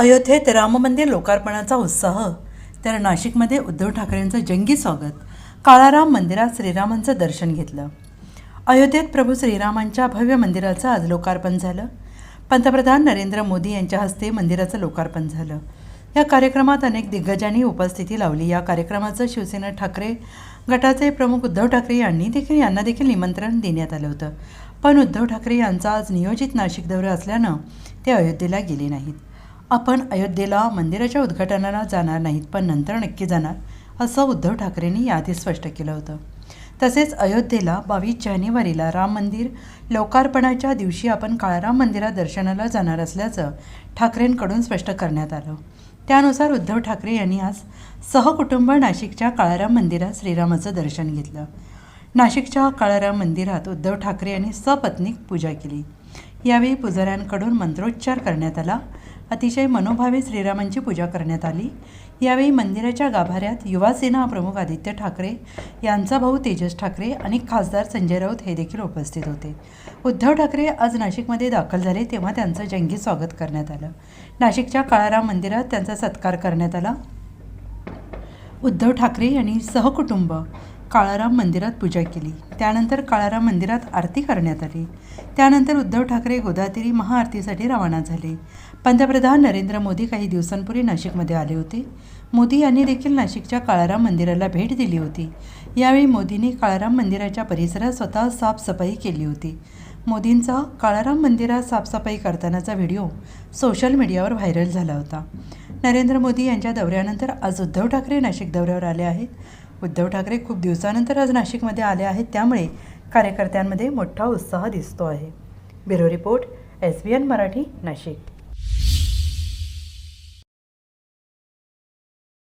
अयोध्येत राम मंदिर लोकार्पणाचा उत्साह. तर नाशिकमध्ये उद्धव ठाकरेंचं जंगी स्वागत. काळाराम मंदिरात श्रीरामांचं दर्शन घेतलं. अयोध्येत प्रभू श्रीरामांच्या भव्य मंदिराचं आज लोकार्पण झालं. पंतप्रधान नरेंद्र मोदी यांच्या हस्ते मंदिराचं लोकार्पण झालं. या कार्यक्रमात अनेक दिग्गजांनी उपस्थिती लावली. या कार्यक्रमाचं शिवसेना ठाकरे गटाचे प्रमुख उद्धव ठाकरे यांनी देखील यांना देखील निमंत्रण देण्यात आलं होतं. पण उद्धव ठाकरे यांचा आज नियोजित नाशिक दौरा असल्यानं ते अयोध्येला गेले नाहीत. आपण अयोध्येला मंदिराच्या उद्घाटनाला जाणार नाहीत पण नंतर नक्की जाणार असं उद्धव ठाकरेंनी याआधी स्पष्ट केलं होतं. तसेच अयोध्येला बावीस जानेवारीला राम मंदिर लोकार्पणाच्या दिवशी आपण काळाराम मंदिरात दर्शनाला जाणार असल्याचं ठाकरेंकडून स्पष्ट करण्यात आलं. त्यानुसार उद्धव ठाकरे यांनी आज सहकुटुंब नाशिकच्या काळाराम मंदिरात श्रीरामाचं दर्शन घेतलं. नाशिकच्या काळाराम मंदिरात उद्धव ठाकरे यांनी सपत्नीक पूजा केली. यावेळी पुजाऱ्यांकडून मंत्रोच्चार करण्यात आला. अतिशय मनोभावे श्रीरामांची पूजा करण्यात आली. यावेळी मंदिराच्या गाभाऱ्यात युवासेना प्रमुख आदित्य ठाकरे यांचा भाऊ तेजस ठाकरे आणि खासदार संजय राऊत हे देखील उपस्थित होते. उद्धव ठाकरे आज नाशिकमध्ये दाखल झाले तेव्हा त्यांचं जंगी स्वागत करण्यात आलं. नाशिकच्या काळाराम मंदिरात त्यांचा सत्कार करण्यात आला. उद्धव ठाकरे यांनी सहकुटुंब काळाराम मंदिरात पूजा केली. त्यानंतर काळाराम मंदिरात आरती करण्यात आली. त्यानंतर उद्धव ठाकरे गोदातिरी महाआरतीसाठी रवाना झाले. पंतप्रधान नरेंद्र मोदी काही दिवसांपूर्वी नाशिकमध्ये आले होते. मोदी यांनी देखील नाशिकच्या काळाराम मंदिराला भेट दिली होती. यावेळी मोदींनी काळाराम मंदिराच्या परिसरात स्वतः साफसफाई केली होती. मोदींचा काळाराम मंदिरात साफसफाई करतानाचा व्हिडिओ सोशल मीडियावर व्हायरल झाला होता. नरेंद्र मोदी यांच्या दौऱ्यानंतर आज उद्धव ठाकरे नाशिक दौऱ्यावर आले आहेत. उद्धव ठाकरे खूप दिवसानंतर आज नाशिकमध्ये आले आहेत. त्यामुळे कार्यकर्त्यांमध्ये मोठा उत्साह दिसतो आहे. Bureau report S B N Marathi Nashik.